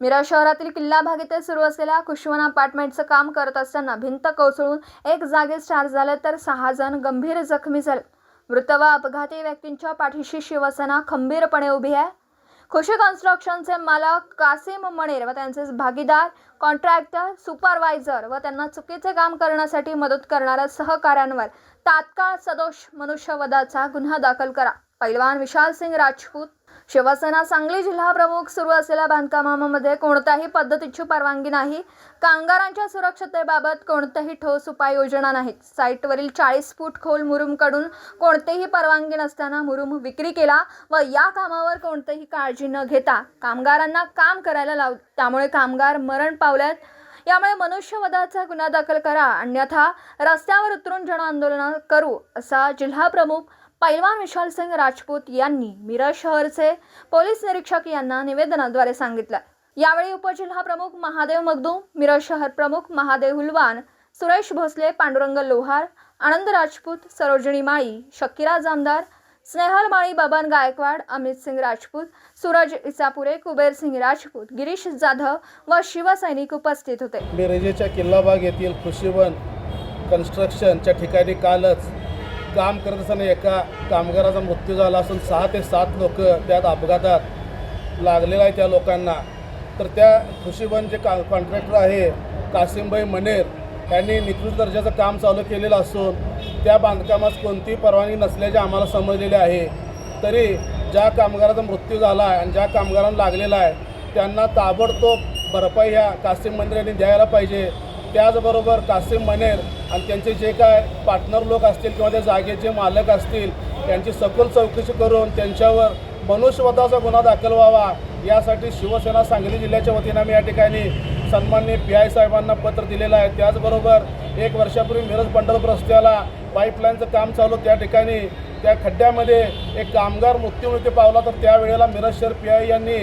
मिरा शहरातील किल्ला भाग सुरू असलेल्या कुशवन अपार्टमेंटचं काम करत असताना भिंत कोसळून एक जागीच चार झाले तर सहा जण गंभीर जखमी झाले. मृत व अपघाती व्यक्तींच्या पाठीशी शिवसेना खंबीरपणे उभी आहे. खुशी कन्स्ट्रक्शनचे मालक कासिम मणेर व त्यांचे भागीदार कॉन्ट्रॅक्टर सुपरवायझर व त्यांना चुकीचे काम करण्यासाठी मदत करणाऱ्या सहकाऱ्यांवर तात्काळ सदोष मनुष्यवधाचा गुन्हा दाखल करा. पैलवान विशाल सिंग राजपूत शिवसेना सांगली जिल्हा प्रमुख सुरू असलेल्या बांधकामामध्ये कोणत्याही पद्धतीची परवानगी नाही. कामगारांच्या सुरक्षतेबाबत कोणत्याही ठोस उपाययोजना नाहीत. साईटवरील चाळीस फूट खोल मुरुमकडून कोणतेही परवानगी नसताना मुरुम विक्री केला व या कामावर कोणतीही काळजी न घेता कामगारांना काम करायला लाव त्यामुळे कामगार मरण पावल्यात यामुळे मनुष्यवधाचा गुन्हा दाखल करा. अन्यथा रस्त्यावर उतरून जन आंदोलन करू असा जिल्हा प्रमुख पैलवान विशाल सिंग राजपूत यांनी मिरज शहरचे पोलीस निरीक्षक यांना निवेदनाद्वारे सांगितलं. यावेळी उपजिल्हा प्रमुख महादेव मगदूम मिरज शहर प्रमुख महादेव हुलवान सुरेश भोसले पांडुरंग लोहार आनंद राजपूत सरोजिनी माळी शकिरा जामदार स्नेहल माळी बबन गायकवाड अमित सिंग राजपूत सूरज इसापुरे कुबेर सिंग राजपूत गिरीश जाधव व शिवसैनिक उपस्थित होते. मिरजेच्या किल्लाबाग येथील कृषीवन कन्स्ट्रक्शनच्या ठिकाणी कालच काम करत असताना एका कामगाराचा मृत्यू झाला असून सहा ते सात लोक त्यात अपघातात लागलेला आहे त्या लोकांना. तर त्या खुशीबन जे का कॉन्ट्रॅक्टर आहे कासिमभाई मनेर यांनी निकृष्ट दर्जाचं काम चालू केलेलं असून त्या बांधकामास कोणतीही परवानगी नसल्याचे आम्हाला समजलेले आहे. तरी ज्या कामगाराचा मृत्यू झाला आहे आणि ज्या कामगारांना लागलेला आहे त्यांना ताबडतोब भरपाई ह्या कासिम मंदिराने द्यायला पाहिजे. त्याचबरोबर कासिम मनेर आणि त्यांचे जे काय पार्टनर लोक असतील किंवा त्या जागेचे मालक असतील त्यांची सखोल चौकशी करून त्यांच्यावर मनुष्यवधाचा गुन्हा दाखल व्हावा यासाठी शिवसेना सांगली जिल्ह्याच्या वतीनं आम्ही या ठिकाणी सन्माननीय पी आय साहेबांना पत्र दिलेलं आहे. त्याचबरोबर एक वर्षापूर्वी मिरज पंढरपूर रस्त्याला पाईपलाईनचं काम चालू त्या ठिकाणी त्या खड्ड्यामध्ये एक कामगार मृत्यूमुखी पावला तर त्यावेळेला मिरज शहर पी आय यांनी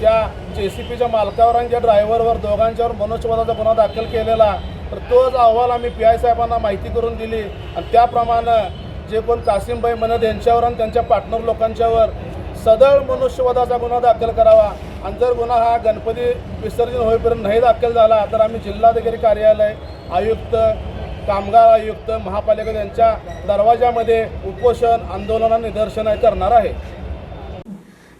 त्या जे सी पीच्या मालकावर आणि ज्या ड्रायव्हरवर दोघांच्यावर मनुष्यवधाचा गुन्हा दाखल केलेला तर तोच अहवाल आम्ही पी आय साहेबांना माहिती करून दिली. आणि त्याप्रमाणे जे कोण कासिमबाई मनद यांच्यावर आणि त्यांच्या पार्टनर लोकांच्यावर सदळ मनुष्यवधाचा गुन्हा दाखल करावा. आणि जर गुन्हा हा गणपती विसर्जन होईपर्यंत नाही दाखल झाला तर आम्ही जिल्हाधिकारी कार्यालय आयुक्त कामगार आयुक्त महापालिका यांच्या दरवाजामध्ये उपोषण आंदोलन निदर्शन करणार आहे.